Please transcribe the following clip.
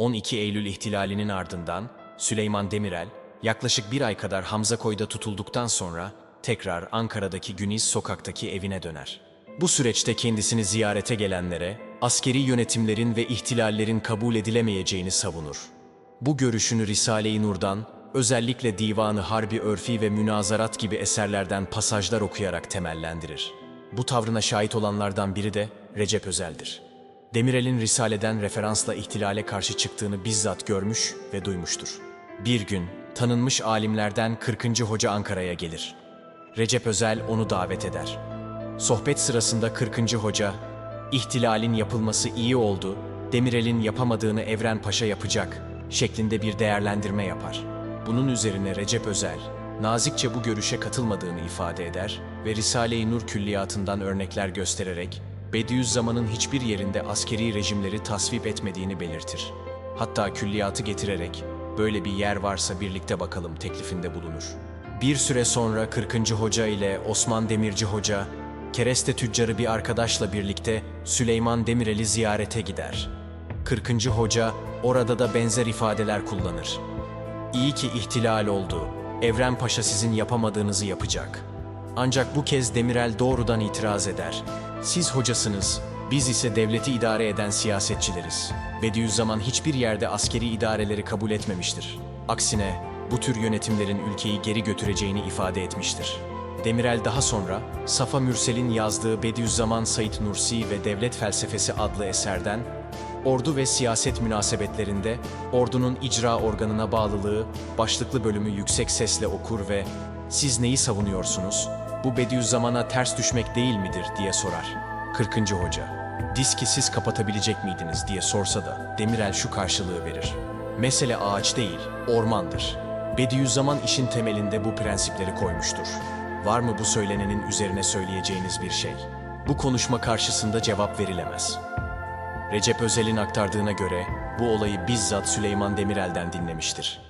12 Eylül ihtilalinin ardından Süleyman Demirel yaklaşık bir ay kadar Hamzakoy'da tutulduktan sonra tekrar Ankara'daki Güniz sokaktaki evine döner. Bu süreçte kendisini ziyarete gelenlere askeri yönetimlerin ve ihtilallerin kabul edilemeyeceğini savunur. Bu görüşünü Risale-i Nur'dan, özellikle Divanı Harbi Örfi ve Münazarat gibi eserlerden pasajlar okuyarak temellendirir. Bu tavrına şahit olanlardan biri de Recep Özel'dir. Demirel'in Risale'den referansla ihtilale karşı çıktığını bizzat görmüş ve duymuştur. Bir gün tanınmış alimlerden 40. Hoca Ankara'ya gelir. Recep Özel onu davet eder. Sohbet sırasında 40. Hoca, ihtilalin yapılması iyi oldu, Demirel'in yapamadığını Evren Paşa yapacak şeklinde bir değerlendirme yapar. Bunun üzerine Recep Özel, nazikçe bu görüşe katılmadığını ifade eder ve Risale-i Nur külliyatından örnekler göstererek Bediüzzaman'ın hiçbir yerinde askeri rejimleri tasvip etmediğini belirtir. Hatta külliyatı getirerek böyle bir yer varsa birlikte bakalım teklifinde bulunur. Bir süre sonra 40. Hoca ile Osman Demirci Hoca, kereste tüccarı bir arkadaşla birlikte Süleyman Demirel'i ziyarete gider. 40. Hoca orada da benzer ifadeler kullanır. İyi ki ihtilal oldu. Evren Paşa sizin yapamadığınızı yapacak. Ancak bu kez Demirel doğrudan itiraz eder. Siz hocasınız, biz ise devleti idare eden siyasetçileriz. Bediüzzaman hiçbir yerde askeri idareleri kabul etmemiştir. Aksine bu tür yönetimlerin ülkeyi geri götüreceğini ifade etmiştir. Demirel daha sonra Safa Mürsel'in yazdığı Bediüzzaman Said Nursi ve Devlet Felsefesi adlı eserden Ordu ve siyaset münasebetlerinde ordunun icra organına bağlılığı başlıklı bölümü yüksek sesle okur ve siz neyi savunuyorsunuz? Bu Bediüzzaman'a ters düşmek değil midir diye sorar. 40. Hoca, diski siz kapatabilecek miydiniz diye sorsa da Demirel şu karşılığı verir. Mesele ağaç değil, ormandır. Bediüzzaman işin temelinde bu prensipleri koymuştur. Var mı bu söylenenin üzerine söyleyeceğiniz bir şey? Bu konuşma karşısında cevap verilemez. Recep Özel'in aktardığına göre bu olayı bizzat Süleyman Demirel'den dinlemiştir.